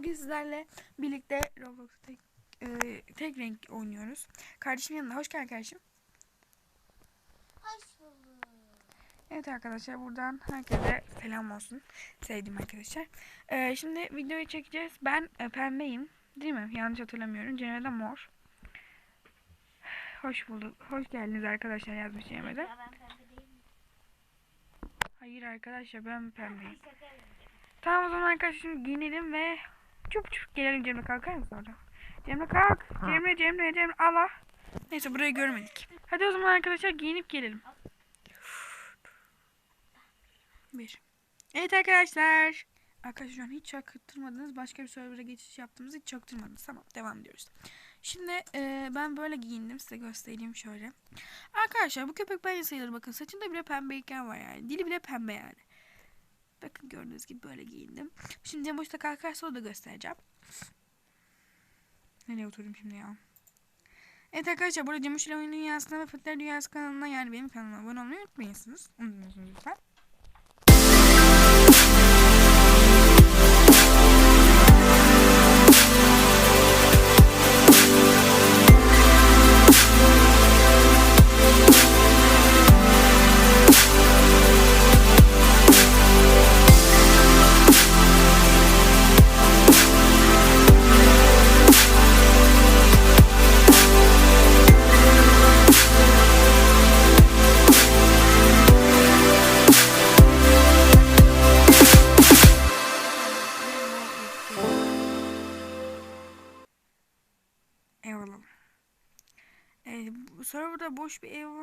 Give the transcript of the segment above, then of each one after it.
Bugün sizlerle birlikte Roblox tek, e, tek renk oynuyoruz. Kardeşim yanında. Hoş geldin kardeşim. Hoş bulduk. Evet arkadaşlar buradan herkese selam olsun. Sevdiğim arkadaşlar. E, şimdi videoyu çekeceğiz. Ben e, pembeyim. Değil mi? Yanlış hatırlamıyorum. Cemre de mor. Hoş bulduk. Hoş geldiniz arkadaşlar yazmış Cemre de. Ya ben pembe değilim. Hayır arkadaşlar ben pembeyim. Tamam o zaman arkadaşlar şimdi giyinelim ve çup çup gelelim Cemre kalkar mısın orada? Cemre kalk. Cemre Cemre Cemre Allah. Neyse burayı görmedik. Hadi o zaman arkadaşlar giyinip gelelim. Bir. Evet arkadaşlar. Arkadaşlar şu an hiç çaktırmadınız. Başka bir server'a geçiş yaptığımızı hiç çaktırmadınız. Tamam devam ediyoruz. Şimdi e, ben böyle giyindim. Size göstereyim şöyle. Arkadaşlar bu köpek bence sayılır. Bakın saçında bile pembeyken var yani. Dili bile pembe yani. Bakın gördüğünüz gibi böyle giyindim. Şimdi Cem boşta kalkarsa o da göstereceğim. Nereye oturayım şimdi ya? Evet arkadaşlar burada Cem ile Oyun Dünyası'na ve Fatihler Dünyası kanalına yani benim kanalıma abone olmayı unutmayasınız. Unutmuyorsunuz lütfen.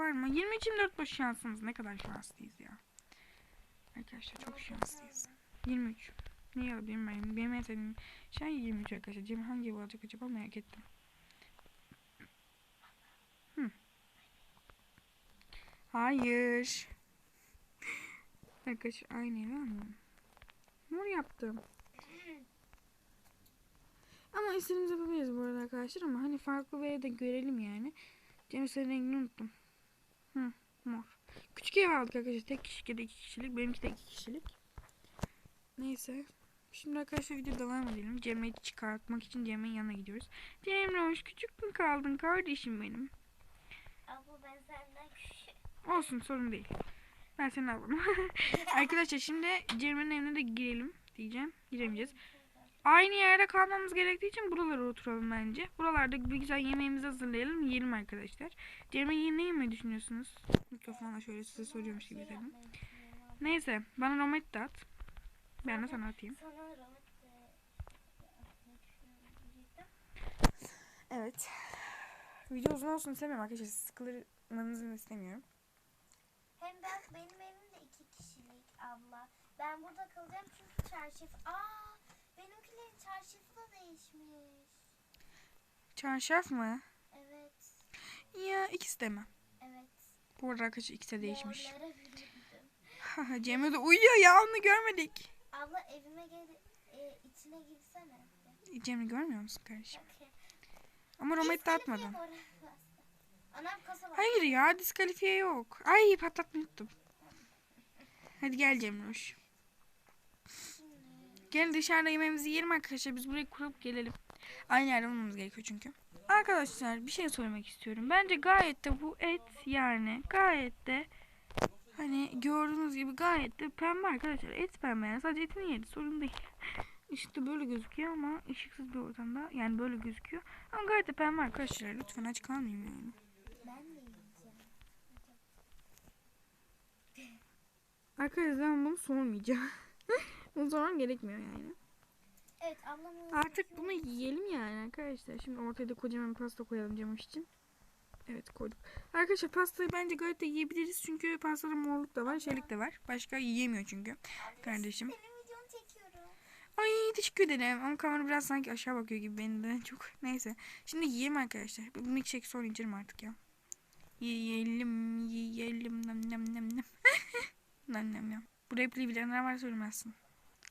Var mı? 23-24 boş şansımız. Ne kadar şanslıyız ya. Arkadaşlar çok şanslıyız. 23. Niye alabilirim ben? Benim en şey 23 arkadaşlar. Cem hangi ev alacak acaba merak ettim. Hı. Hayır. Arkadaşlar aynı evi almam. Mor yaptım. Ama istediğimizi yapabiliriz bu arada arkadaşlar ama hani farklı bir evde görelim yani. Cem senin rengini unuttum. Hı, mor. Küçük ev aldık arkadaşlar. Tek kişilik da iki kişilik. Benimki de iki kişilik. Neyse. Şimdi arkadaşlar video devam edelim. Cemre'yi çıkartmak için Cemre'nin yanına gidiyoruz. Cemre hoş küçük mü kaldın kardeşim benim? Abla ben senden küçük. Olsun sorun değil. Ben seni alırım. arkadaşlar şimdi Cemre'nin evine de girelim diyeceğim. Giremeyeceğiz. Aynı yerde kalmamız gerektiği için buralara oturalım bence. Buralarda bir güzel yemeğimizi hazırlayalım. Yiyelim arkadaşlar. Cemre ne yemeyi düşünüyorsunuz? Mikrofonla şöyle size soruyormuş gibi dedim. Neyse bana romet de at. Ben de sana atayım. Evet. Video uzun olsun istemiyorum arkadaşlar. Sıkılmanızı istemiyorum. Hem ben benim evim de iki kişilik abla. Ben burada kalacağım çünkü çarşaf. Aa, çarşafı da değişmiş. Çarşaf mı? Evet. Ya ikisi de mi? Evet. Bu arada arkadaşlar ikisi de değişmiş. Cemre de uyuyor ya onu görmedik. Abla evime gel e, içine girsene. Cemre görmüyor musun kardeşim? Okey. Ama? Anam kasa var. Hayır ya diskalifiye yok. Ay patlatmayı unuttum. Hadi gel Cemroş. Gelin dışarıda yemeğimizi yiyelim arkadaşlar. Biz burayı kurup gelelim. Aynı yerde olmamız gerekiyor çünkü. Arkadaşlar bir şey söylemek istiyorum. Bence gayet de bu et yani gayet de hani gördüğünüz gibi gayet de pembe arkadaşlar. Et pembe yani sadece etin yeri sorun değil. Işıkta böyle gözüküyor ama ışıksız bir ortamda yani böyle gözüküyor. Ama gayet de pembe arkadaşlar. Lütfen aç kalmayayım yani. Arkadaşlar ben bunu sormayacağım. bunu sormam gerekmiyor yani. Evet ablamın Artık bunu yiyelim yani arkadaşlar. Şimdi ortaya da kocaman pasta koyalım Cemoş için. Evet koyduk. Arkadaşlar pastayı bence gayet de yiyebiliriz. Çünkü pastada morluk da var, şeylik de var. Başka yiyemiyor çünkü kardeşim. Videonu çekiyorum. Ay teşekkür ederim. Ama kamera biraz sanki aşağı bakıyor gibi benim de çok. Neyse. Şimdi yiyelim arkadaşlar. Bu milkshake sonra içerim artık ya. Yiyelim, yiyelim. Nem nem nem nem. nem nem nem. Bu repliği bilenler var söylemezsin.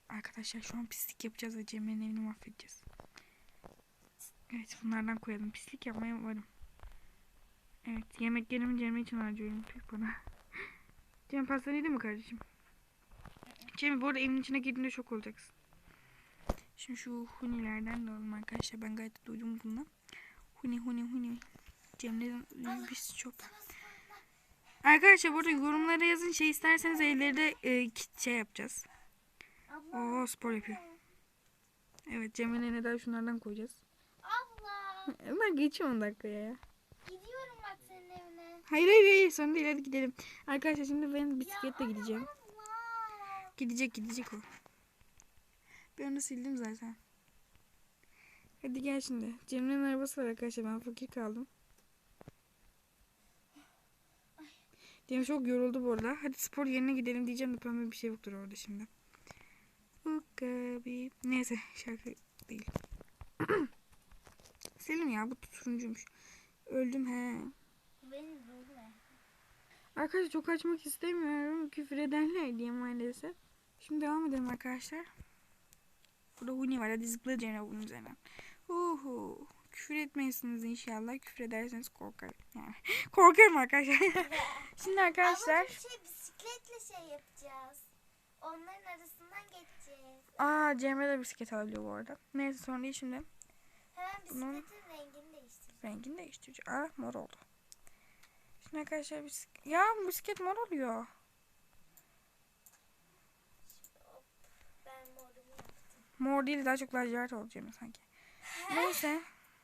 Arkadaşlar şu an pislik yapacağız ve Cemre'nin evini mahvedeceğiz. Evet bunlardan koyalım. Pislik yapmaya varım. Evet yemeklerimi Cemre için harcıyorum. Pek bana. Cem pastanı yedin mi kardeşim? Cemre bu arada evin içine girdiğinde şok olacaksın. Şimdi şu hunilerden de alalım arkadaşlar. Ben gayet duydum bundan. Huni huni huni. Cemre'den biz çok. Arkadaşlar burada yorumlara yazın şey isterseniz evleri de e, şey yapacağız. Oo spor yapıyor. Evet Cemre'ne neden şunlardan koyacağız. Abla. Ben geçiyorum 10 dakikaya ya. Gidiyorum bak senin evine. Hayır hayır hayır sonra değil hadi gidelim. Arkadaşlar şimdi ben Ya bisikletle ana, gideceğim. abla. Gidecek gidecek o. Ben onu sildim zaten. Hadi gel şimdi. Cemre'nin arabası var arkadaşlar. Ben fakir kaldım. Cemre çok yoruldu bu arada. Hadi spor yerine gidelim diyeceğim de pembe bir şey yoktur orada şimdi. Ukabi. Neyse şarkı değil. Selim ya bu turuncuymuş. Öldüm he. Beni böyle. Arkadaşlar çok açmak istemiyorum. Küfür ederler diye maalesef. Şimdi devam edelim arkadaşlar. Burada Huni var. Hadi zıplayacağım bunun üzerine. Uhu. Küfür etmeyesiniz inşallah. Küfür ederseniz korkarım. Yani. Korkarım arkadaşlar. Şimdi arkadaşlar. Abla bir şey bisikletle şey yapacağız. Onların arasından geçeceğiz. Aa Cemre de bisiklet alabiliyor bu arada. Neyse sonra değil şimdi. Hemen Bunun- bisikletin rengini değiştireceğiz. Rengini değiştireceğim. Aa mor oldu. Şimdi arkadaşlar bisiklet. Ya bisiklet mor oluyor. Mor değil daha çok lacivert Cemre sanki. Neyse.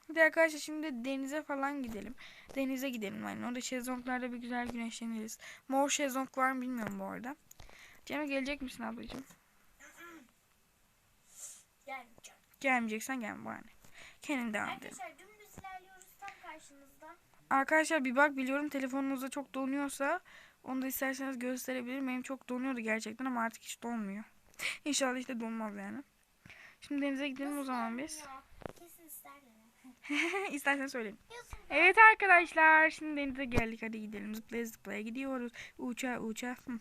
Hadi arkadaşlar şimdi denize falan gidelim. Denize gidelim yani. Orada şezlonglarda bir güzel güneşleniriz. Mor şezlong var mı bilmiyorum bu arada. Cemre gelecek misin ablacığım? Gelmeyeceğim. Gelmeyeceksen gelme bari. Kendim devam edelim. Arkadaşlar dümdüz ilerliyoruz tam karşınızda. Arkadaşlar bir bak biliyorum telefonunuzda çok donuyorsa onu da isterseniz gösterebilirim. Benim çok donuyordu gerçekten ama artık hiç donmuyor. İnşallah işte donmaz yani. Şimdi denize gidelim o zaman biz. Ya, Kesin isterler. İstersen. Diyorsun Evet arkadaşlar şimdi denize geldik hadi gidelim zıplaya zıplaya gidiyoruz uça uça Hı.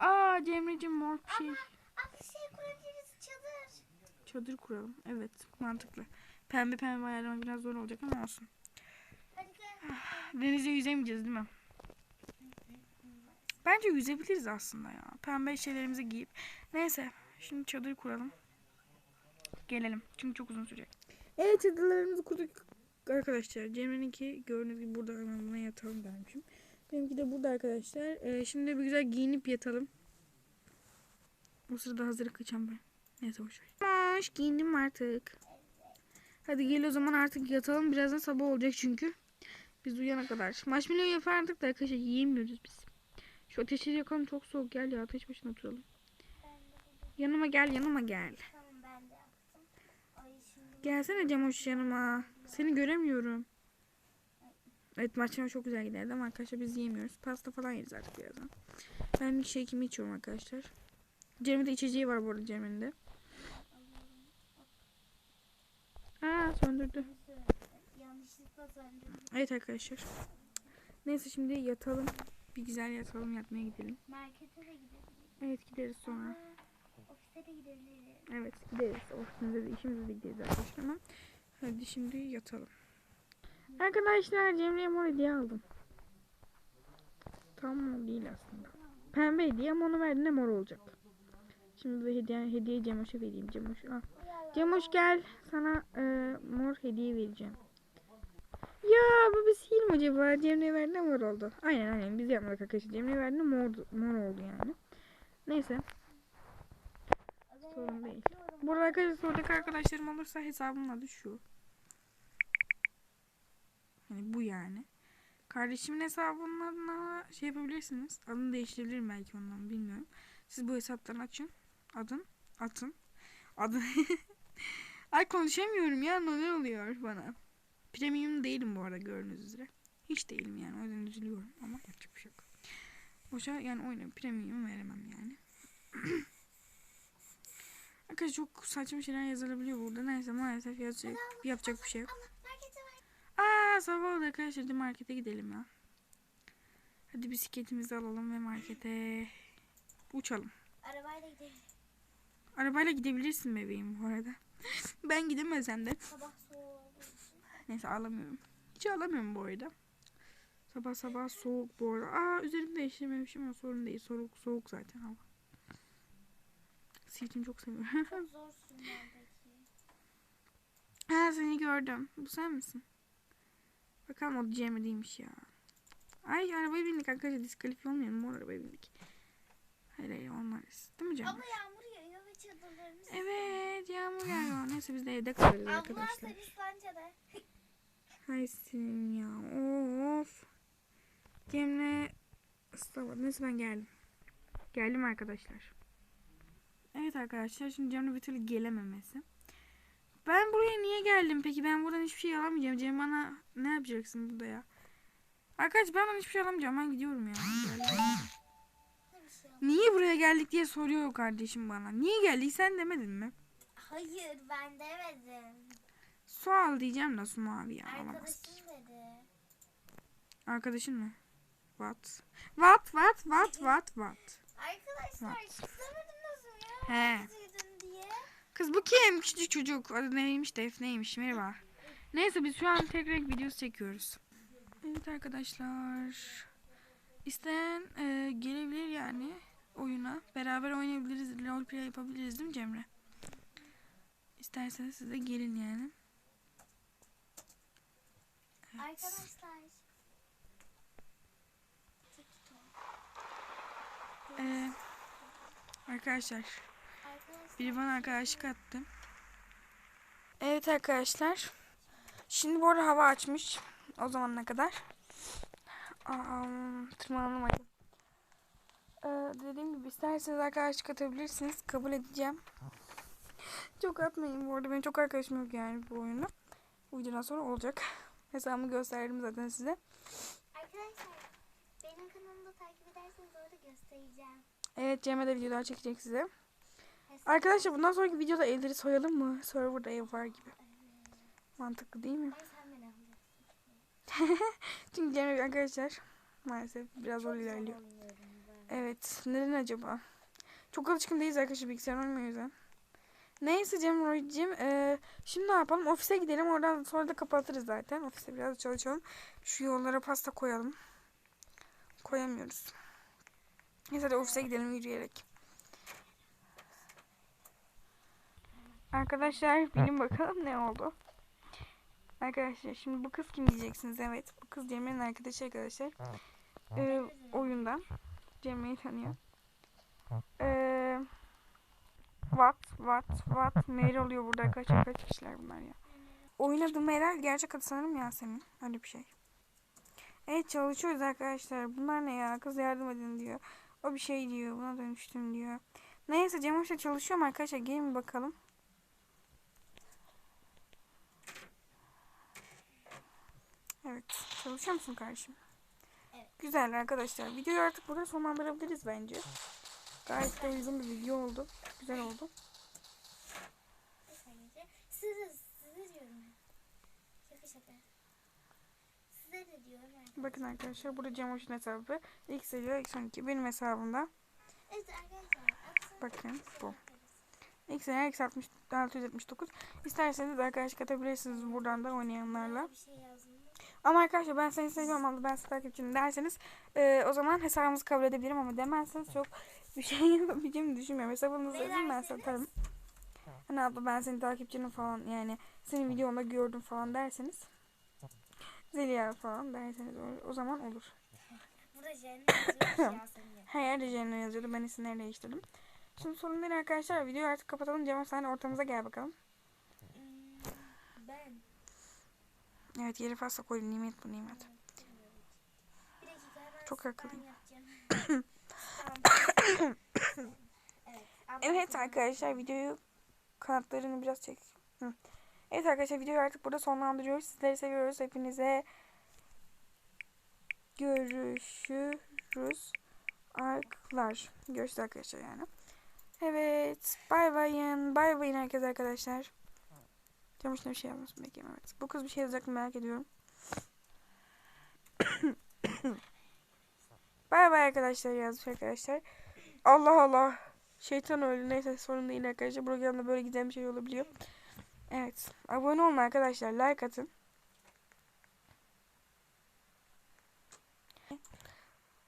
Aa Cemre'cim mor bir şey. Abi şey kurabiliriz çadır. çadır kuralım. Evet mantıklı. Pembe pembe ayarlamak biraz zor olacak ama olsun. Hadi gel. denizde yüzemeyeceğiz değil mi? Bence yüzebiliriz aslında ya. Pembe şeylerimizi giyip. Neyse şimdi çadır kuralım. Gelelim. Çünkü çok uzun sürecek. Evet çadırlarımızı kurduk arkadaşlar. Cemre'ninki gördüğünüz gibi burada hemen buna yatalım dermişim Benimki de burada arkadaşlar. Ee, şimdi bir güzel giyinip yatalım. O sırada hazırlık kaçacağım ben. Neyse boşver. Tamam giyindim artık. Hadi gel o zaman artık yatalım. Birazdan sabah olacak çünkü. Biz uyana kadar. Marshmallow yapardık da arkadaşlar yiyemiyoruz biz. Şu ateşi yakalım çok soğuk gel ya ateş başına oturalım. Yanıma gel yanıma gel. Gelsene Cemoş yanıma. Seni göremiyorum. Evet marshmallow çok güzel giderdi ama arkadaşlar biz yiyemiyoruz. Pasta falan yeriz artık birazdan. Ben milkshake'imi içiyorum arkadaşlar. Cemre'de içeceği var bu arada Cemre'nin de. Aa söndürdü. Evet arkadaşlar. Neyse şimdi yatalım. Bir güzel yatalım yatmaya gidelim. Markete de gidebiliriz. Evet gideriz sonra. Aa, Ofise de gidebiliriz. Evet gideriz. Ofisimize de işimize de gideriz arkadaşlar ama. Hadi şimdi yatalım. Arkadaşlar Cemre'ye mor hediye aldım. Tam mor değil aslında. Pembe hediye ama onu verdiğinde mor olacak. Şimdi bu hediye, hediye Cemoş'a vereyim. Cemoş al. Cemoş gel. Sana e, mor hediye vereceğim. Ya bu bir sihir mi acaba? Cemre'ye verdiğinde mor oldu. Aynen aynen biz yapmadık arkadaşlar. Cemre'ye verdiğinde mor, mor oldu yani. Neyse. Sorun değil. Bu arada arkadaşlar soradaki arkadaşlarım olursa hesabımın adı şu. Hani bu yani. Kardeşimin hesabının adına şey yapabilirsiniz. Adını değiştirebilirim belki ondan bilmiyorum. Siz bu hesaptan açın. Adın. Atın. Adı. Ay konuşamıyorum ya neler oluyor bana. Premium değilim bu arada gördüğünüz üzere. Hiç değilim yani o yüzden üzülüyorum ama yapacak bir şey yok. Boşa yani oyuna premium veremem yani. Arkadaşlar çok saçma şeyler yazılabiliyor burada. Neyse maalesef yazacak, yapacak bir şey yok. Aa sabah oldu arkadaşlar. Hadi markete gidelim ya. Hadi bisikletimizi alalım ve markete uçalım. Arabayla gidelim. Arabayla gidebilirsin bebeğim bu arada. ben gidemezsem de. Sabah. Neyse ağlamıyorum. Hiç ağlamıyorum bu arada. Sabah sabah soğuk bu arada. Aa üzerimde değiştirmemişim ama sorun değil. Soğuk, soğuk zaten hava. Sirtimi çok seviyorum. Çok zor sürmendeki. gördüm. Bu sen misin? Bakalım o Cemre değilmiş ya. Ay arabaya bindik arkadaşlar diskalifiye olmayalım. Mor arabaya bindik. Hayır hayır olmaz. Değil mi Cemre? Ama yağmur yağıyor ve çadırlarımız. Evet yağmur yağıyor. Neyse biz de evde kalırız Abla arkadaşlar. sen İspanya'da. Hay senin ya. Of. Cemre ıslamadı. Neyse ben geldim. Geldim arkadaşlar. Evet arkadaşlar şimdi Cemre bir türlü gelememesi. Ben buraya niye geldim peki? Ben buradan hiçbir şey alamayacağım. Cem bana ne yapacaksın burada ya? Arkadaş ben buradan hiçbir şey alamayacağım. Ben gidiyorum ya. Niye buraya geldik diye soruyor kardeşim bana. Niye geldik sen demedin mi? Hayır ben demedim. Su al diyeceğim de su mavi ya. Alamaz. Arkadaşım dedi. Arkadaşın mı? What? What? What? What? What? What? Arkadaşlar Evet. kızamediniz mi ya? He. Kız bu kim? Küçücük çocuk. Adı neymiş? Defne'ymiş. Merhaba. Neyse biz şu an tekrar videosu çekiyoruz. Evet arkadaşlar. İsteyen e, gelebilir yani oyuna. Beraber oynayabiliriz. Roleplay yapabiliriz değil mi Cemre? İsterseniz siz de gelin yani. Evet. Arkadaşlar. Ee, arkadaşlar. Biri bana arkadaşlık attı. Evet arkadaşlar. Şimdi bu arada hava açmış. O zamana kadar. Aa, tırmanamadım. Ee, dediğim gibi isterseniz arkadaşlık atabilirsiniz. Kabul edeceğim. Çok atmayın bu arada. Benim çok arkadaşım yok yani bu oyunda. Bu videodan sonra olacak. Hesabımı gösterdim zaten size. Arkadaşlar. Benim kanalımda takip ederseniz orada göstereceğim. Evet Cem'e de videolar çekecek size. Arkadaşlar bundan sonraki videoda evleri soyalım mı? Serverda ev var gibi. Mantıklı değil mi? Çünkü Cemre arkadaşlar maalesef biraz zor ilerliyor. Evet. Neden acaba? Çok alışkın değiliz arkadaşlar bilgisayar oynamayı o yüzden. Neyse Cemre'cim e, şimdi ne yapalım? Ofise gidelim. Oradan sonra da kapatırız zaten. Ofiste biraz çalışalım. Şu yollara pasta koyalım. Koyamıyoruz. Neyse hadi ofise gidelim yürüyerek. Arkadaşlar bilin bakalım ne oldu. Arkadaşlar şimdi bu kız kim diyeceksiniz? Evet bu kız Cemre'nin arkadaşı arkadaşlar. Ee, oyundan. Cemre'yi tanıyor. Ee, what, what, what? Meral oluyor burada arkadaşlar. Kaç kişiler bunlar ya? Oyun adı Meral. Gerçek adı sanırım Yasemin. Öyle bir şey. Evet çalışıyoruz arkadaşlar. Bunlar ne ya? Kız yardım edin diyor. O bir şey diyor. Buna dönüştüm diyor. Neyse Cem çalışıyorum arkadaşlar. Gelin bakalım. Evet. Çalışıyor musun kardeşim? Evet. Güzel arkadaşlar. Videoyu artık burada sonlandırabiliriz bence. Gayet de uygun bir video oldu. Güzel oldu. Sadece size, size diyorum. Şaka şaka. Size de diyorum arkadaşlar. Bakın arkadaşlar burada Cem Hoş'un hesabı. X seviyor X12. Benim hesabımda. Evet arkadaşlar. aksana Bakın bu. X seviyor X60 679. İsterseniz de arkadaşlık atabilirsiniz buradan da oynayanlarla. Bir şey yazdım. Ama arkadaşlar ben seni seviyorum abla ben seni takipçinim derseniz e, o zaman hesabınızı kabul edebilirim ama demezseniz çok bir şey yapabileceğimi düşünmüyorum. Hesabınızı verin ben satarım. Hani abla ben senin takipçinim falan yani senin videonda gördüm falan derseniz. Zeliha falan derseniz o, o zaman olur. Burada cennet yazıyor. Her yerde Ceylan yazıyordu ben isimleri değiştirdim. Şimdi sorun değil arkadaşlar videoyu artık kapatalım. Cemal sen ortamıza gel bakalım. Hmm, Ben. Evet yeri fazla koydum nimet bu nimet. Çok akıllıyım. evet. arkadaşlar videoyu kanatlarını biraz çek. Hı. Evet arkadaşlar videoyu artık burada sonlandırıyoruz. Sizleri seviyoruz. Hepinize görüşürüz. Arkadaşlar. Görüşürüz arkadaşlar yani. Evet. Bay bayın. Bay bayın herkes arkadaşlar. Canım bir şey yazmasın bekleyin evet. Bu kız bir şey yazacak mı merak ediyorum. bay bay arkadaşlar yazmış arkadaşlar. Allah Allah. Şeytan öldü. Neyse sorun değil arkadaşlar. Programda böyle giden bir şey olabiliyor. Evet. Abone olun arkadaşlar. Like atın.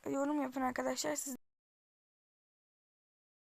Yorum yapın arkadaşlar. Siz